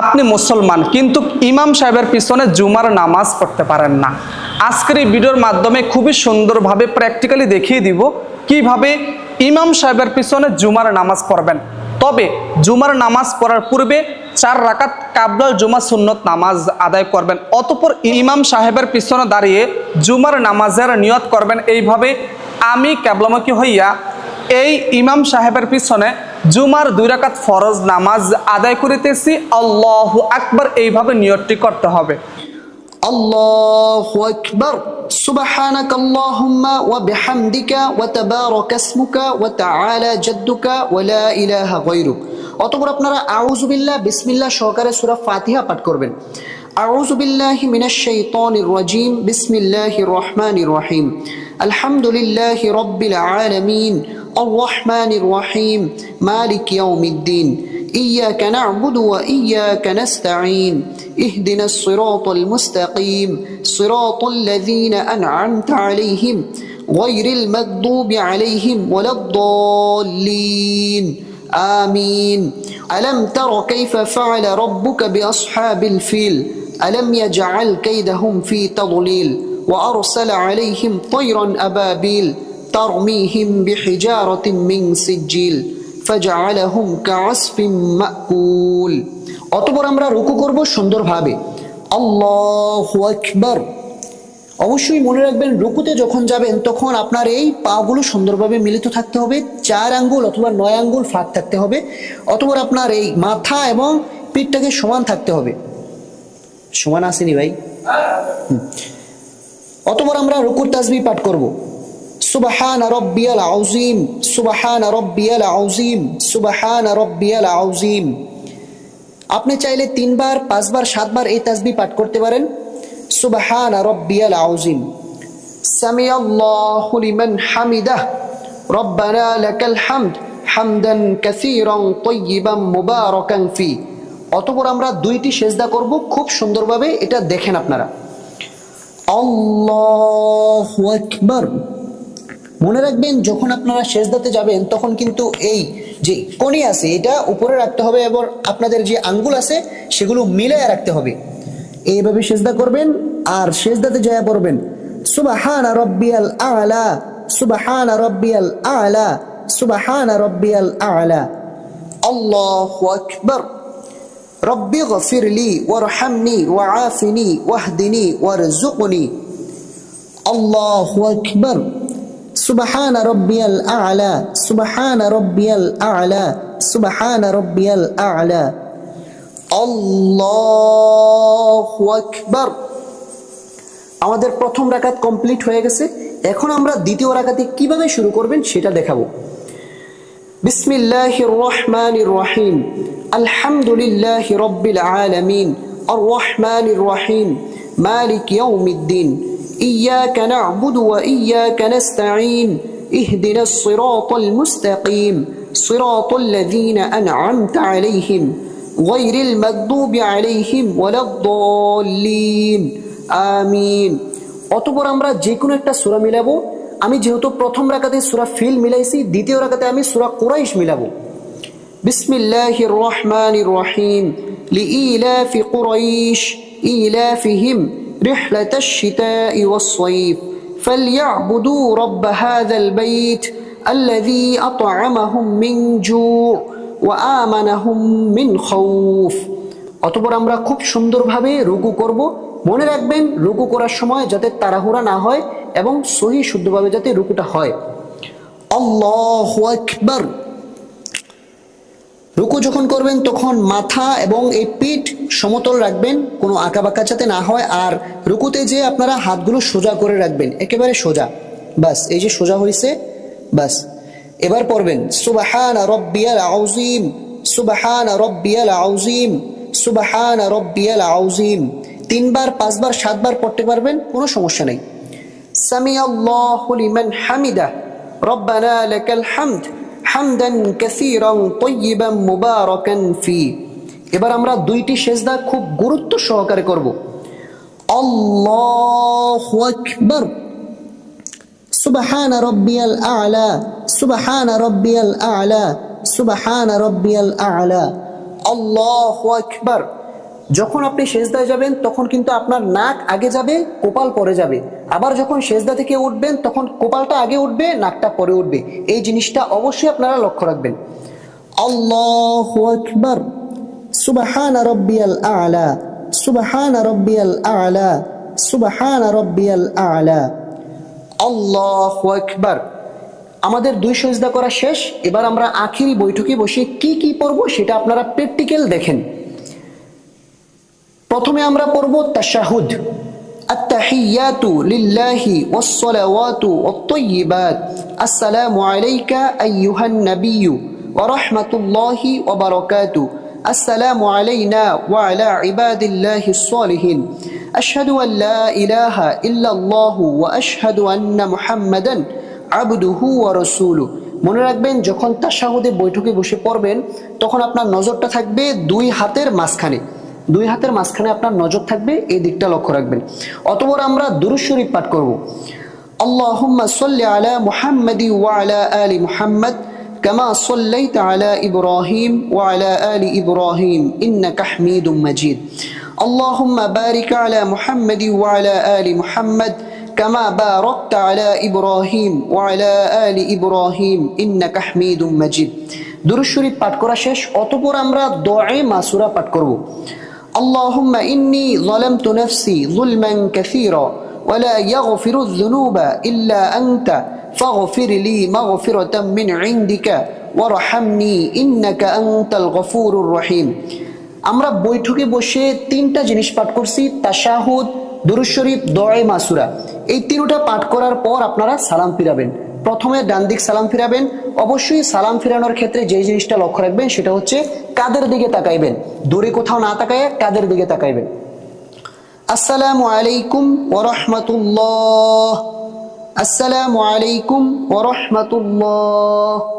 আপনি মুসলমান, কিন্তু ইমাম সাহেবের পিছনে জুমার নামাজ পড়তে পারেন না। আজকের এই ভিডিওর মাধ্যমে খুবই সুন্দরভাবে প্র্যাকটিক্যালি দেখিয়ে দিব কীভাবে ইমাম সাহেবের পিছনে জুমার নামাজ পড়বেন। তবে জুমার নামাজ পড়ার পূর্বে চার রাকাত কাবলাল জুমা সুন্নত নামাজ আদায় করবেন, অতপর ইমাম সাহেবের পিছনে দাঁড়িয়ে জুমার নামাজের নিয়ত করবেন। এইভাবে আমি ক্যাবলামুখী হইয়া এই ইমাম সাহেবের পিছনে জুমার দুই রাকাত ফরজ নামাজ আদায় করিতেছি আল্লাহ আকবার এইভাবে নিয়তটি করতে হবে الله أكبر سبحانك اللهم وبحمدك وتبارك اسمك وتعالى جدك ولا إله غيرك অতপর আপনারা আউজুবিল্লাহ বিসমিল্লাহ সহকারে সূরা ফাতিহা পাঠ করবেন أعوذ بالله من الشيطان الرجيم بسم الله الرحمن الرحيم الحمد لله رب العالمين الرحمن الرحيم. مالك يوم الدين. إياك نعبد وإياك نستعين. اهدنا الصراط المستقيم. صراط الذين أنعمت عليهم. غير المغضوب عليهم ولا الضالين. آمين. ألم تر كيف فعل ربك بأصحاب الفيل؟ ألم يجعل كيدهم في تضليل؟ وأرسل عليهم طيرا أبابيل. তারমিহিম বিহিজারতিম মিং সিজিল ফাজআলাহুম কাআসফিম মাকুল অতপর আমরা রুকু করব সুন্দরভাবে। আল্লাহু আকবার। অবশ্যই মনে রাখবেন, রুকুতে যখন যাবেন, তখন আপনার এই পাগুলো সুন্দরভাবে মিলিত থাকতে হবে। চার আঙ্গুল অথবা নয় আঙ্গুল ফাঁক থাকতে হবে। অথবা আপনার এই মাথা এবং পিঠটাকে সমান থাকতে হবে। সমান আসেনি ভাই? অতবার আমরা রুকুর তাজবি পাঠ করব। সুবাহান রব্বিয়াল আউজিম সুবাহান রব্বিয়াল আউজিম সুবাহান রব্বিয়াল আউজিম আপনি চাইলে তিনবার, পাঁচবার, সাতবার এই তাসবি পাঠ করতে পারেন। সুবাহান রব্বিয়াল আউজিম সামি আল্লাহু লিমান হামিদাহ। রব্বানা লাকাল হামদ হামদান কাসীরান তাইয়িবান মুবারাকান ফি। অতঃপর আমরা দুইটি সেজদা করব খুব সুন্দরভাবে, এটা দেখেন আপনারা। আল্লাহু আকবার। মনে রাখবেন, যখন আপনারা সেজদাতে যাবেন, তখন কিন্তু এই যে কণি আছে, এটা উপরে রাখতে হবে এবং আপনাদের যে আঙ্গুল আছে, সেগুলো মিলায় রাখতে হবে। এইভাবে সেজদা করবেন আর সেজদাতে যায় পড়বেন। সুবাহানা রব্বিয়াল আলা, সুবাহানা রব্বিয়াল আলা, সুবাহানা রব্বিয়াল আলা। আল্লাহু আকবার। রব্বি গফিরলি, ওয়ারহামনি, ওয়াআফিনি, ওয়াহদিনি ওয়ারজুকনি আল্লাহু আকবার। সুবাহান রব্বিয়াল আলা, সুবাহান রব্বিয়াল আলা, সুবাহান রব্বিয়াল আলা। আল্লাহু আকবার। আমাদের প্রথম রাকাত কমপ্লিট হয়ে গেছে। এখন আমরা দ্বিতীয় রাকাতে কীভাবে শুরু করবেন সেটা দেখাবো। বিসমিল্লাহির রহমানির রহিম। আলহামদুলিল্লাহি রব্বিল আলামিন। আর রহমানির রহিম। মালিক ইয়াউমিদ্দিন। إياك نعبد وإياك نستعين اهدنا الصراط المستقيم صراط الذين أنعمت عليهم غير المغضوب عليهم ولا الضالين آمين অতপর আমরা যে কোনো একটা সূরা মিলাবো আমি যেহেতু প্রথম রাকাতে সূরা ফিল মিলাইছি দ্বিতীয় রাকাতে আমি সূরা কুরাইশ মিলাবো বিসমিল্লাহির রহমানির রহিম লিইলাফ কুরাইশ ইলাফিহিম رحلة الشتاء والصيف فليعبدوا رب هذا البيت الذي أطعمهم من جوع وآمنهم من خوف অতপর আমরা খুব সুন্দরভাবে রুকু করব মনে রাখবেন রুকু করার সময় যাতে তাড়াহুড়া না হয় এবং সহি শুদ্ধভাবে যাতে রুকুটা হয় আল্লাহ আকবার রুকু যখন করবেন, তখন মাথা এবং এই পিঠ সমতল রাখবেন, কোনো আঁকা বাঁকা যাতে না হয়। আর রুকুতে যে আপনারা হাতগুলো সোজা করে রাখবেন, একেবারে সোজা। বাস, এই যে সোজা হয়েছে বাস। এবার পড়বেন, সুবাহান রব্বিয়াল আউজিম সুবাহান রব্বিয়াল আউজিম সুবাহান রব্বিয়াল আউজিম তিনবার, পাঁচবার, সাতবার পড়তে পারবেন, কোনো সমস্যা নেই। সামি আল্লাহ হামিদা, রব্বানা লাকাল হামদ। হামদান কাসীরান তাইয়িবান মুবারাকান ফি। এবার আমরা দুইটি সেজদা খুব গুরুত্ব সহকারে করব। আল্লাহু আকবার। সুবহান রাব্বিয়াল আ'লা, সুবহান রাব্বিয়াল আ'লা, সুবহান রাব্বিয়াল আ'লা। আল্লাহু আকবার। যখন আপনি সেজদায় যাবেন, তখন কিন্তু আপনার নাক আগে যাবে, কোপাল পরে যাবে। আবার যখন সেজদা থেকে উঠবেন, তখন কোপালটা আগে উঠবে, নাকটা পরে উঠবে। এই জিনিসটা অবশ্যই আপনারা লক্ষ্য রাখবেন। আল্লাহ আকবার। সুবহান রব্বিয়াল আলা। সুবহান রব্বিয়াল আলা। সুবহান রব্বিয়াল আলা। আল্লাহ আকবার। আমাদের দুই সজদা করা শেষ। এবার আমরা আখিরি বৈঠকে বসে কি কি পড়ব সেটা আপনারা প্র্যাকটিক্যাল দেখেন। প্রথমে আমরা পড়ব তাশাহুদ। التحيات لله والصلوات والطيبات السلام عليك أيها النبي ورحمة الله وبركاته السلام علينا وعلى عباد الله الصالحين أشهد أن لا إله إلا الله وأشهد أن محمدا عبده ورسوله মনে রাখবেন যখন তাশাহুদে বৈঠকে বসে পড়বেন তখন আপনার নজরটা থাকবে দুই হাতের মাঝখানে দুই হাতের মাঝখানে আপনার নজর থাকবে এই দিকটা লক্ষ্য রাখবেন অতপর আমরা দুরুদ শরীফ পাঠ করব اللهم صل على محمد وعلى آل محمد كما صليت على إبراهيم وعلى آل إبراهيم إنك حميد مجيد اللهم بارك على محمد وعلى آل محمد كما باركت على إبراهيم وعلى آل إبراهيم إنك حميد مجيد দুরুদ শরীফ পাঠ করা শেষ অতপর আমরা দোয়ে মাসুরা পাঠ করব اللهم إني ظلمت نفسي ظلما كثيرا ولا يغفر الذنوب إلا أنت فاغفر لي مغفرة من عندك وارحمني إنك أنت الغفور الرحيم আমরা বৈঠকে বসে তিনটা জিনিস পাঠ করছি তাশাহুদ দুরুদ শরীফ দোয়ে মাসুরা এই তিনটা পাঠ করার পর আপনারা সালাম ফিরাবেন প্রথমে ডান দিক সালাম ফিরাবেন অবশ্যই সালাম ফিরানোর ক্ষেত্রে যে জিনিসটা লক্ষ্য রাখবেন, সেটা হচ্ছে কাদের দিকে তাকাইবেন। দূরে কোথাও না তাকায় কাদের দিকে তাকাইবেন। আসসালামু আলাইকুম ওরহমতুল্লাহ। আসসালামু আলাইকুম ওরহমতুল্লাহ।